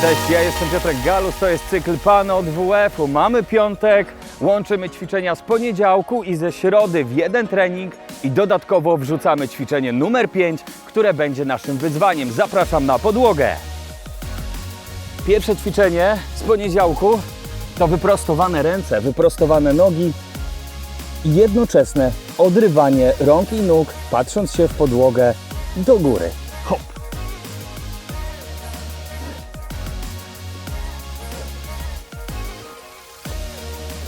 Cześć, ja jestem Piotrek Galus, to jest cykl Pan od WF-u. Mamy piątek, łączymy ćwiczenia z poniedziałku i ze środy w jeden trening i dodatkowo wrzucamy ćwiczenie numer 5, które będzie naszym wyzwaniem. Zapraszam na podłogę. Pierwsze ćwiczenie z poniedziałku to wyprostowane ręce, wyprostowane nogi i jednoczesne odrywanie rąk i nóg, patrząc się w podłogę do góry.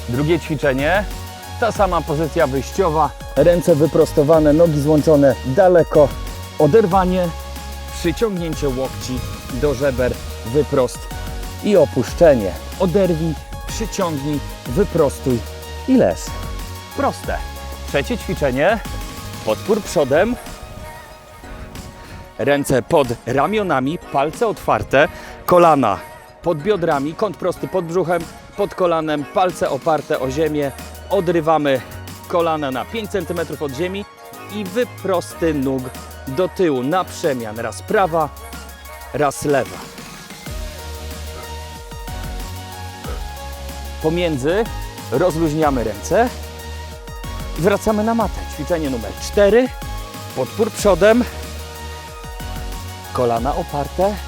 Drugie ćwiczenie, ta sama pozycja wyjściowa, ręce wyprostowane, nogi złączone daleko, oderwanie, przyciągnięcie łokci do żeber, wyprost i opuszczenie. Oderwij, przyciągnij, wyprostuj i leż. Proste. Trzecie ćwiczenie, podpór przodem, ręce pod ramionami, palce otwarte, kolana pod biodrami, kąt prosty pod brzuchem, pod kolanem, palce oparte o ziemię. Odrywamy kolana na 5 cm od ziemi i wyprosty nóg do tyłu na przemian. Raz prawa, raz lewa. Pomiędzy rozluźniamy ręce i wracamy na matę. Ćwiczenie numer 4. Podpór przodem, kolana oparte,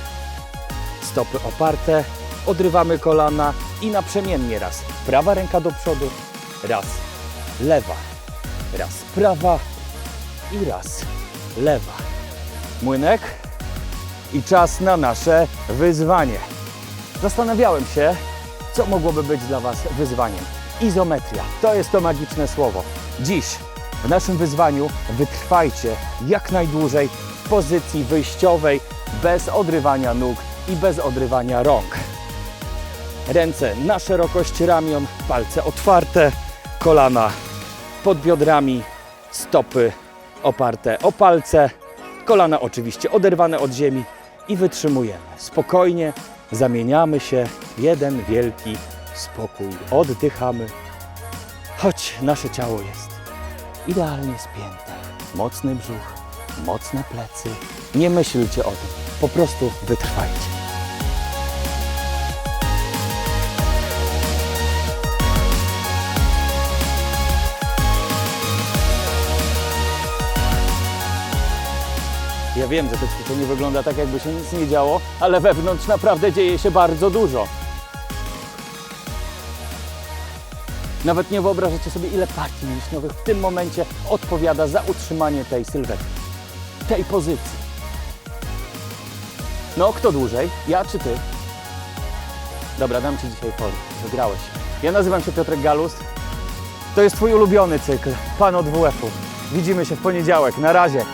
stopy oparte, odrywamy kolana i naprzemiennie raz prawa ręka do przodu, raz lewa, raz prawa i raz lewa. Młynek i czas na nasze wyzwanie. Zastanawiałem się, co mogłoby być dla Was wyzwaniem. Izometria to jest to magiczne słowo. Dziś w naszym wyzwaniu wytrwajcie jak najdłużej w pozycji wyjściowej, bez odrywania nóg i bez odrywania rąk. Ręce na szerokość ramion, palce otwarte, kolana pod biodrami, stopy oparte o palce, kolana oczywiście oderwane od ziemi i wytrzymujemy. Spokojnie zamieniamy się w jeden wielki spokój. Oddychamy, choć nasze ciało jest idealnie spięte. Mocny brzuch, mocne plecy. Nie myślcie o tym, po prostu wytrwajcie. Ja wiem, że to ćwiczenie wygląda tak, jakby się nic nie działo, ale wewnątrz naprawdę dzieje się bardzo dużo. Nawet nie wyobrażacie sobie, ile partii mięśniowych w tym momencie odpowiada za utrzymanie tej sylwetki, tej pozycji. No, kto dłużej? Ja czy ty? Dobra, dam Ci dzisiaj pole. Wygrałeś. Ja nazywam się Piotrek Galus. To jest Twój ulubiony cykl. Pan od WF-u. Widzimy się w poniedziałek. Na razie.